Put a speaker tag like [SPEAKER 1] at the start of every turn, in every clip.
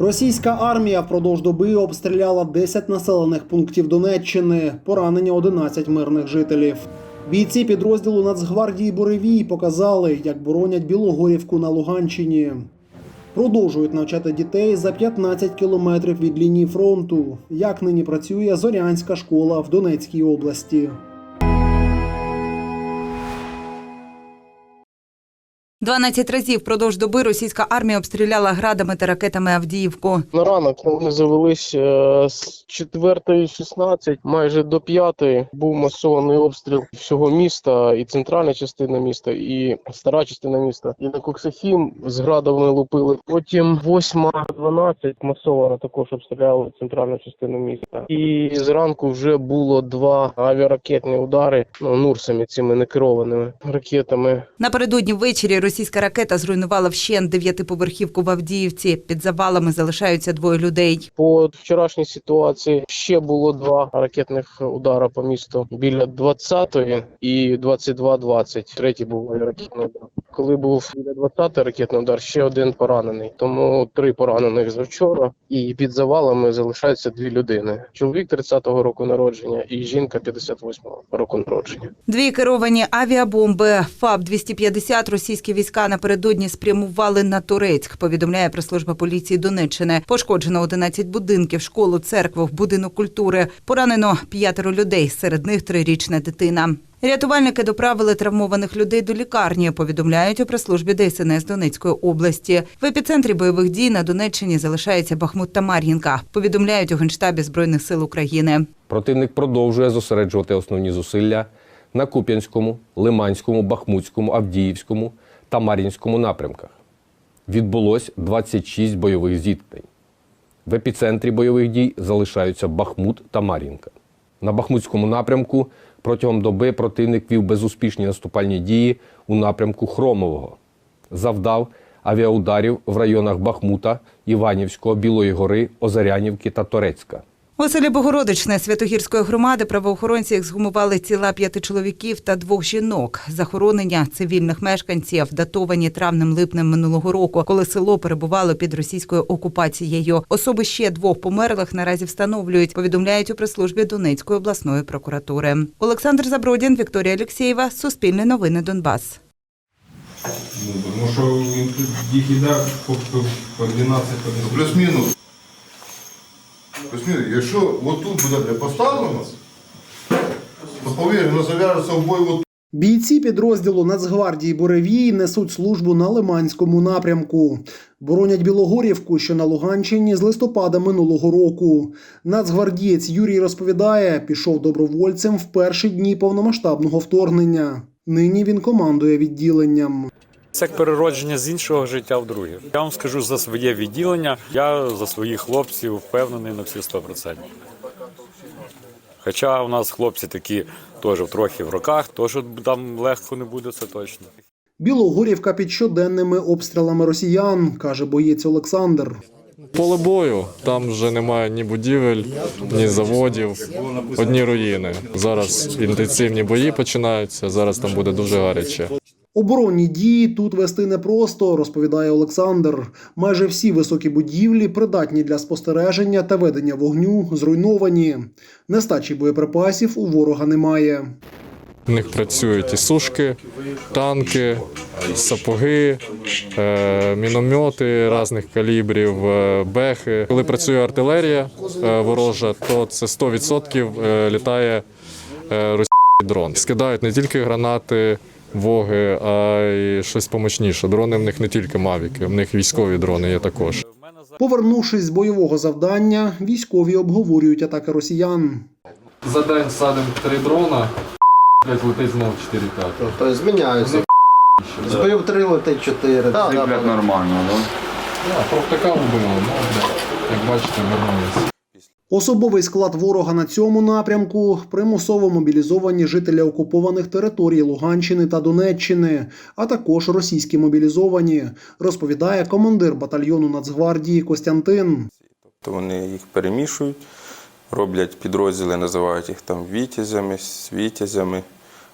[SPEAKER 1] Російська армія впродовж доби обстріляла 10 населених пунктів Донеччини, поранені 11 мирних жителів. Бійці підрозділу Нацгвардії Буревій показали, як боронять Білогорівку на Луганщині. Продовжують навчати дітей за 15 кілометрів від лінії фронту. Як нині працює Зорянська школа в Донецькій області.
[SPEAKER 2] 12 разів впродовж доби російська армія обстріляла градами та ракетами Авдіївку.
[SPEAKER 3] На ранок вони завелись е, з 4.16 майже до 5 був масований обстріл всього міста, і центральна частина міста, і стара частина міста. І на Коксахім з градами лупили. Потім 8.12 масово також обстріляли центральну частину міста. І зранку вже було два авіаракетні удари ну, нурсами цими некерованими ракетами.
[SPEAKER 2] Напередодні ввечері російська ракета зруйнувала вщент дев'ятиповерхівку в Авдіївці. Під завалами залишаються двоє людей.
[SPEAKER 3] По вчорашній ситуації ще було два ракетних удара по місту біля 20-ї і 22-20. Третій був ракетний удар. Коли був біля 20-й ракетний удар, ще один поранений. Тому три поранених за вчора. І під завалами залишаються дві людини: чоловік 30-го року народження і жінка 58-го року народження.
[SPEAKER 2] Дві керовані авіабомби ФАБ-250 російські війська напередодні спрямували на Турецьк, повідомляє прес-служба поліції Донеччини. Пошкоджено 11 будинків, школу, церкву, будинок культури. Поранено п'ятеро людей, серед них трирічна дитина. Рятувальники доправили травмованих людей до лікарні, повідомляють у прес-службі ДСНС Донецької області. В епіцентрі бойових дій на Донеччині залишається Бахмут та Мар'їнка, повідомляють у Генштабі Збройних сил України.
[SPEAKER 4] Противник продовжує зосереджувати основні зусилля на Куп'янському, Лиманському, Бахмутському, Авдіївському та Мар'їнському напрямках. Відбулось 26 бойових зіткнень. В епіцентрі бойових дій залишаються Бахмут та Мар'їнка. На Бахмутському напрямку протягом доби противник вів безуспішні наступальні дії у напрямку Хромового. Завдав авіаударів в районах Бахмута, Іванівського, Білої гори, Озарянівки та Торецька.
[SPEAKER 2] У селі Богородичне Святогірської громади правоохоронці ексгумували тіла п'яти чоловіків та двох жінок. Захоронення цивільних мешканців датовані травнем-липнем минулого року, коли село перебувало під російською окупацією. Особи ще двох померлих наразі встановлюють. Повідомляють у прес-службі Донецької обласної прокуратури. Олександр Забродін, Вікторія Алексєєва, Суспільне новини Донбас.
[SPEAKER 5] Ну, тому що він тут їх іде по, по, по 12 по
[SPEAKER 6] Плюс-мінус. Плюс-мінус. Якщо отут буде поставлено, то повір, воно зав'яжеться в бой от
[SPEAKER 1] Бійці підрозділу Нацгвардії Буревій несуть службу на Лиманському напрямку. Боронять Білогорівку, що на Луганщині з листопада минулого року. Нацгвардієць Юрій розповідає, пішов добровольцем в перші дні повномасштабного вторгнення. Нині він командує відділенням.
[SPEAKER 7] Це переродження з іншого життя в друге. Я вам скажу за своє відділення. Я за своїх хлопців впевнений на всі 100%. Хоча у нас хлопці такі теж трохи в роках, то що там легко не буде, це точно.
[SPEAKER 1] Білогорівка під щоденними обстрілами росіян, каже боєць Олександр.
[SPEAKER 8] Поле бою, там вже немає ні будівель, ні заводів, одні руїни. Зараз інтенсивні бої починаються. Зараз там буде дуже гаряче.
[SPEAKER 1] Оборонні дії тут вести непросто, розповідає Олександр. Майже всі високі будівлі придатні для спостереження та ведення вогню, зруйновані. Нестачі боєприпасів у ворога немає.
[SPEAKER 8] У них працюють і сушки, танки, сапоги, е, міномети різних калібрів, е, бехи. Коли працює артилерія е, ворожа, то це 100% е, літає російський дрон. Скидають не тільки гранати, воги, а й щось помощніше. Дрони в них не тільки мавіки, в них військові дрони є також.
[SPEAKER 1] Повернувшись з бойового завдання, військові обговорюють атаки росіян.
[SPEAKER 8] За день садимо три дрона, летить знову 4 5
[SPEAKER 9] Тобто зміняються. З Збив три, летить чотири. Да.
[SPEAKER 5] нормально, да?
[SPEAKER 8] Профтика вбили, ну, як бачите, вернулися.
[SPEAKER 1] Особовий склад ворога на цьому напрямку примусово мобілізовані жителі окупованих територій Луганщини та Донеччини, а також російські мобілізовані, розповідає командир батальйону Нацгвардії Костянтин.
[SPEAKER 10] то вони їх перемішують, роблять підрозділи, називають їх там вітязями, світязями,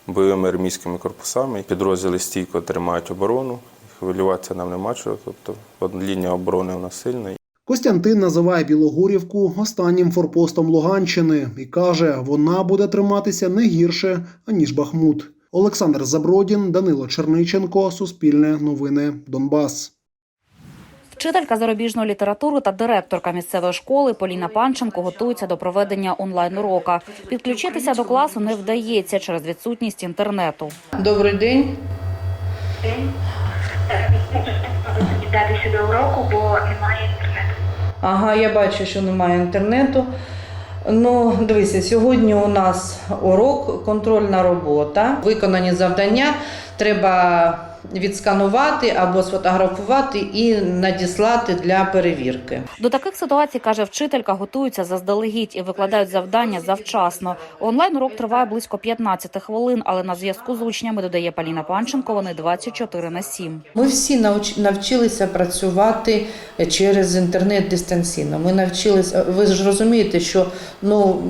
[SPEAKER 10] бойовими армійськими корпусами. Підрозділи стійко тримають оборону, хвилюватися нам нема чого. Тобто лінія оборони у нас сильна.
[SPEAKER 1] Костянтин називає Білогорівку останнім форпостом Луганщини і каже, вона буде триматися не гірше аніж Бахмут. Олександр Забродін, Данило Черниченко, Суспільне новини Донбас.
[SPEAKER 11] Вчителька зарубіжної літератури та директорка місцевої школи Поліна Панченко готується до проведення онлайн-урока. Підключитися до класу не вдається через відсутність інтернету.
[SPEAKER 12] Добрий день.
[SPEAKER 13] Датися до уроку, бо немає інтернету.
[SPEAKER 12] Ага, я бачу, що немає інтернету. Ну, дивися, сьогодні у нас урок, контрольна робота. Виконані завдання треба відсканувати або сфотографувати і надіслати для перевірки.
[SPEAKER 11] До таких ситуацій каже вчителька, готуються заздалегідь і викладають завдання завчасно. Онлайн урок триває близько 15 хвилин, але на зв'язку з учнями додає Поліна Панченко. Вони 24 на 7.
[SPEAKER 12] Ми всі науч- навчилися працювати через інтернет дистанційно. Ми навчилися. Ви ж розумієте, що ну.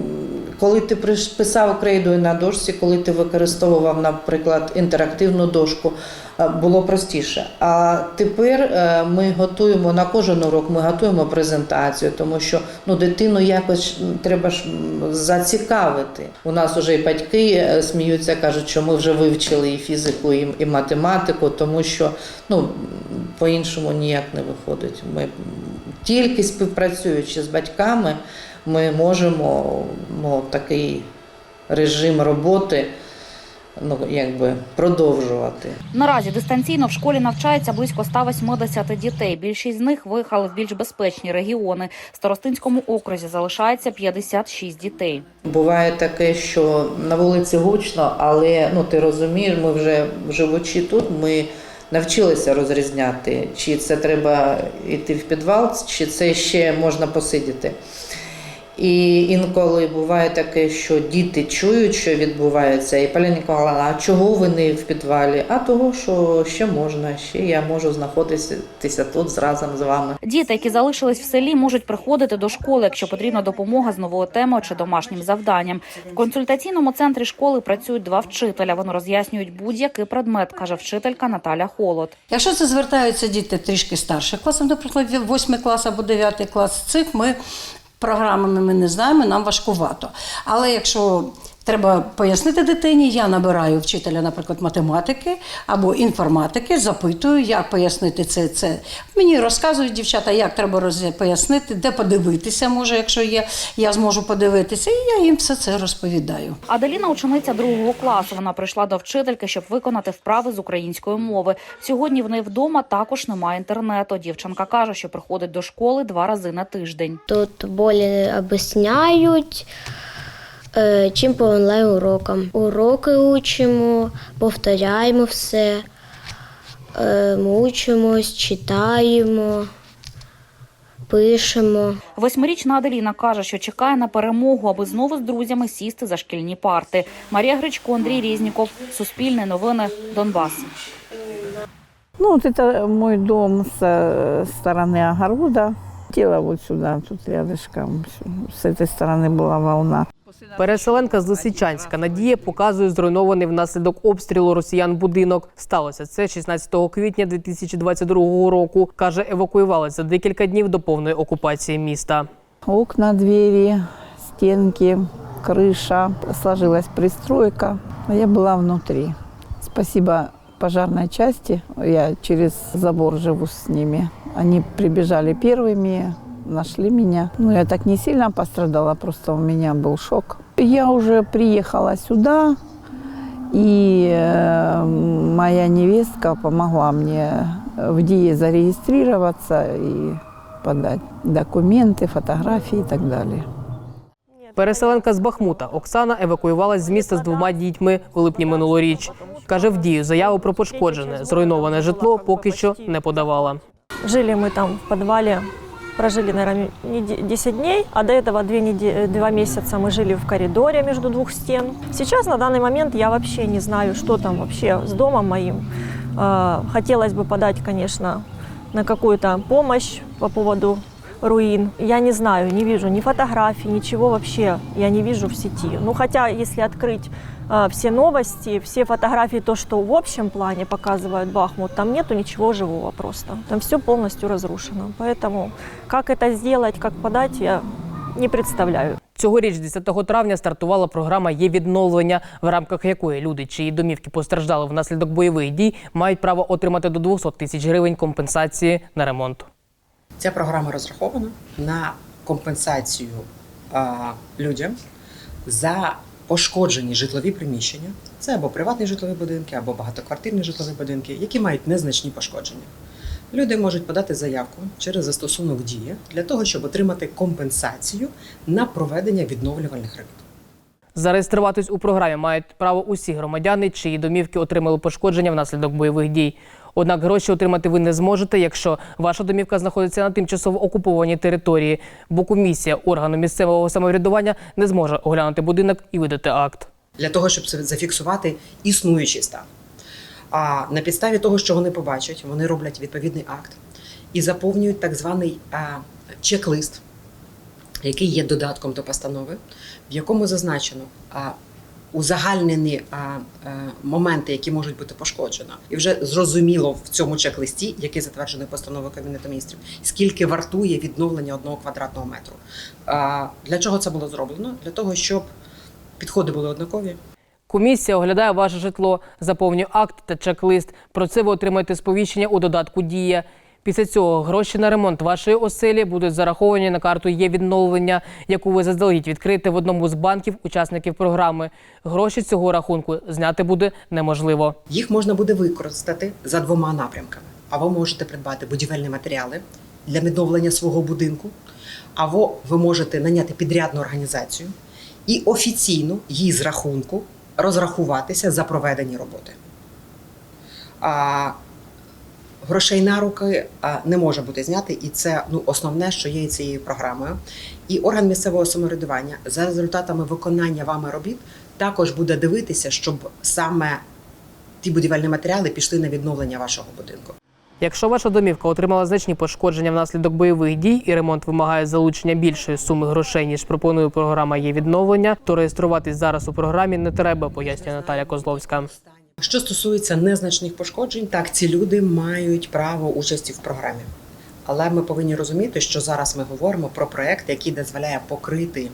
[SPEAKER 12] Коли ти писав крейдою на дошці, коли ти використовував, наприклад, інтерактивну дошку, е, було простіше. А тепер е, ми готуємо на кожен урок, ми готуємо презентацію, тому що ну дитину якось треба ж зацікавити. У нас вже і батьки е, сміються, кажуть, що ми вже вивчили і фізику, і, і математику, тому що ну по-іншому ніяк не виходить. Ми тільки співпрацюючи з батьками, ми можемо ну, такий режим роботи ну, якби продовжувати.
[SPEAKER 11] Наразі дистанційно в школі навчається близько 180 дітей. Більшість з них виїхали в більш безпечні регіони. В Старостинському окрузі залишається 56 дітей.
[SPEAKER 12] Буває таке, що на вулиці гучно, але ну ти розумієш, ми вже живучи тут, ми навчилися розрізняти, чи це треба йти в підвал, чи це ще можна посидіти. І інколи буває таке, що діти чують, що відбувається, і Поля Ніколаївна, а чого ви не в підвалі? А того, що ще можна, ще я можу знаходитися тут разом з вами.
[SPEAKER 11] Діти, які залишились в селі, можуть приходити до школи, якщо потрібна допомога з новою темою чи домашнім завданням. В консультаційному центрі школи працюють два вчителя. Вони роз'яснюють будь-який предмет, каже вчителька Наталя Холод.
[SPEAKER 14] Якщо це звертаються діти трішки старших класів, наприклад, 8 клас або 9 клас, цих ми програмами ми не знаємо, нам важкувато. Але якщо треба пояснити дитині, я набираю вчителя, наприклад, математики або інформатики, запитую, як пояснити це. це. Мені розказують дівчата, як треба роз- пояснити, де подивитися, може, якщо є, я зможу подивитися, і я їм все це розповідаю.
[SPEAKER 11] Аделіна учениця другого класу. Вона прийшла до вчительки, щоб виконати вправи з української мови. Сьогодні в неї вдома також немає інтернету. Дівчинка каже, що приходить до школи два рази на тиждень.
[SPEAKER 13] Тут більше об'ясняють, чим по онлайн-урокам. Уроки учимо, повторяємо все, е, мучимось, читаємо, пишемо.
[SPEAKER 11] Восьмирічна Аделіна каже, що чекає на перемогу, аби знову з друзями сісти за шкільні парти. Марія Гречко, Андрій Різніков, Суспільне новини, Донбас.
[SPEAKER 15] Ну, вот это мой дом с э, стороны огорода. Тело вот сюда, тут рядышком. С этой стороны была волна.
[SPEAKER 16] Переселенка з Лисичанська Надія показує зруйнований внаслідок обстрілу росіян будинок. Сталося це 16 квітня 2022 року. Каже, евакуювалася за декілька днів до повної окупації міста.
[SPEAKER 15] Окна, двери, стенки, крыша. Сложилась пристройка. А я была внутри. Спасибо пожарной части. Я через забор живу с ними. Они прибежали первыми, нашли меня. Ну, я так не сильно пострадала, просто у меня был шок. Я уже приехала сюда, и э, моя невестка помогла мне в ДИЕ зарегистрироваться и подать документы, фотографии и так далее.
[SPEAKER 16] Переселенка з Бахмута Оксана евакуювалась з міста з двома дітьми у липні минулоріч. Каже, в дію заяву про пошкоджене зруйноване житло поки що не подавала.
[SPEAKER 17] Жили мы там в подвале, прожили, наверное, 10 дней, а до этого две неде- два месяца мы жили в коридоре между двух стен. Сейчас, на данный момент, я вообще не знаю, что там вообще с домом моим. Э, Хотелось бы подать, конечно, на какую-то помощь по поводу руин. Я не знаю, не вижу ни фотографий, ничего вообще я не вижу в сети. Ну, хотя, если открыть а, все новости, все фотографии, то, что в общем плане показывают Бахмут, там нету ничего живого просто. Там все полностью разрушено. Поэтому как это сделать, как подать, я не представляю.
[SPEAKER 16] Цьогоріч, 10 травня, стартувала програма Є відновлення, в рамках якої люди, чиї домівки постраждали внаслідок бойових дій, мають право отримати до 200 тисяч гривень компенсації на ремонт.
[SPEAKER 18] Ця програма розрахована на компенсацію а, людям за пошкоджені житлові приміщення. Це або приватні житлові будинки, або багатоквартирні житлові будинки, які мають незначні пошкодження. Люди можуть подати заявку через застосунок дія для того, щоб отримати компенсацію на проведення відновлювальних робіт.
[SPEAKER 16] Зареєструватись у програмі мають право усі громадяни, чиї домівки отримали пошкодження внаслідок бойових дій. Однак гроші отримати ви не зможете, якщо ваша домівка знаходиться на тимчасово окупованій території, бо комісія органу місцевого самоврядування не зможе оглянути будинок і видати акт.
[SPEAKER 18] для того, щоб зафіксувати існуючий стан. А на підставі того, що вони побачать, вони роблять відповідний акт і заповнюють так званий чек-лист, який є додатком до постанови, в якому зазначено узагальнені а, а, моменти, які можуть бути пошкоджено, і вже зрозуміло в цьому чек-листі, який затверджений постановою Кабінету міністрів, скільки вартує відновлення одного квадратного метру. А, для чого це було зроблено? Для того, щоб підходи були однакові,
[SPEAKER 16] Комісія оглядає ваше житло, заповнює акт та чек-лист. Про це ви отримаєте сповіщення у додатку Дія. Після цього гроші на ремонт вашої оселі будуть зараховані на карту є відновлення, яку ви заздалегідь відкрите в одному з банків учасників програми. Гроші цього рахунку зняти буде неможливо.
[SPEAKER 18] Їх можна буде використати за двома напрямками. Або можете придбати будівельні матеріали для відновлення свого будинку, або ви можете наняти підрядну організацію і офіційно їй з рахунку розрахуватися за проведені роботи. Грошей на руки не може бути зняти, і це ну, основне, що є цією програмою. І орган місцевого самоврядування за результатами виконання вами робіт також буде дивитися, щоб саме ті будівельні матеріали пішли на відновлення вашого будинку.
[SPEAKER 16] Якщо ваша домівка отримала значні пошкодження внаслідок бойових дій і ремонт вимагає залучення більшої суми грошей, ніж пропонує програма є відновлення, то реєструватись зараз у програмі не треба, пояснює Наталя Козловська.
[SPEAKER 18] Що стосується незначних пошкоджень, так ці люди мають право участі в програмі. Але ми повинні розуміти, що зараз ми говоримо про проект, який дозволяє покрити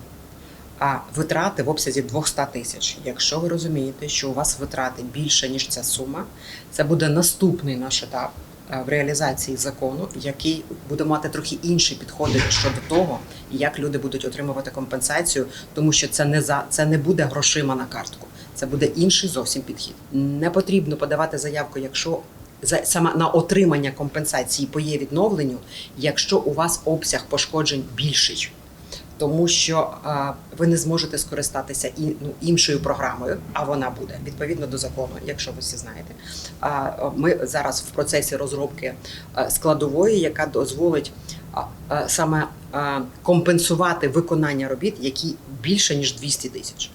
[SPEAKER 18] а, витрати в обсязі 200 тисяч. Якщо ви розумієте, що у вас витрати більше ніж ця сума, це буде наступний наш етап е, в реалізації закону, який буде мати трохи інші підходи щодо того, як люди будуть отримувати компенсацію, тому що це не за це не буде грошима на картку. Це буде інший зовсім підхід. Не потрібно подавати заявку, якщо за саме на отримання компенсації по є відновленню, якщо у вас обсяг пошкоджень більший. Тому що а, ви не зможете скористатися і ну, іншою програмою, а вона буде відповідно до закону, якщо ви всі знаєте. А ми зараз в процесі розробки складової, яка дозволить а, а, саме а, компенсувати виконання робіт, які більше ніж 200 тисяч.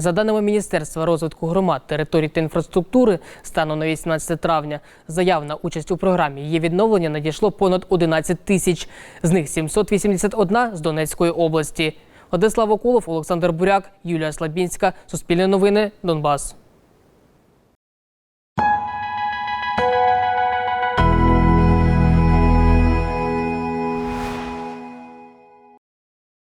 [SPEAKER 16] За даними Міністерства розвитку громад, територій та інфраструктури, станом на 18 травня заяв на участь у програмі її відновлення надійшло понад 11 тисяч. З них 781 з Донецької області. Владислав Окулов, Олександр Буряк, Юлія Слабінська. Суспільне новини. Донбас.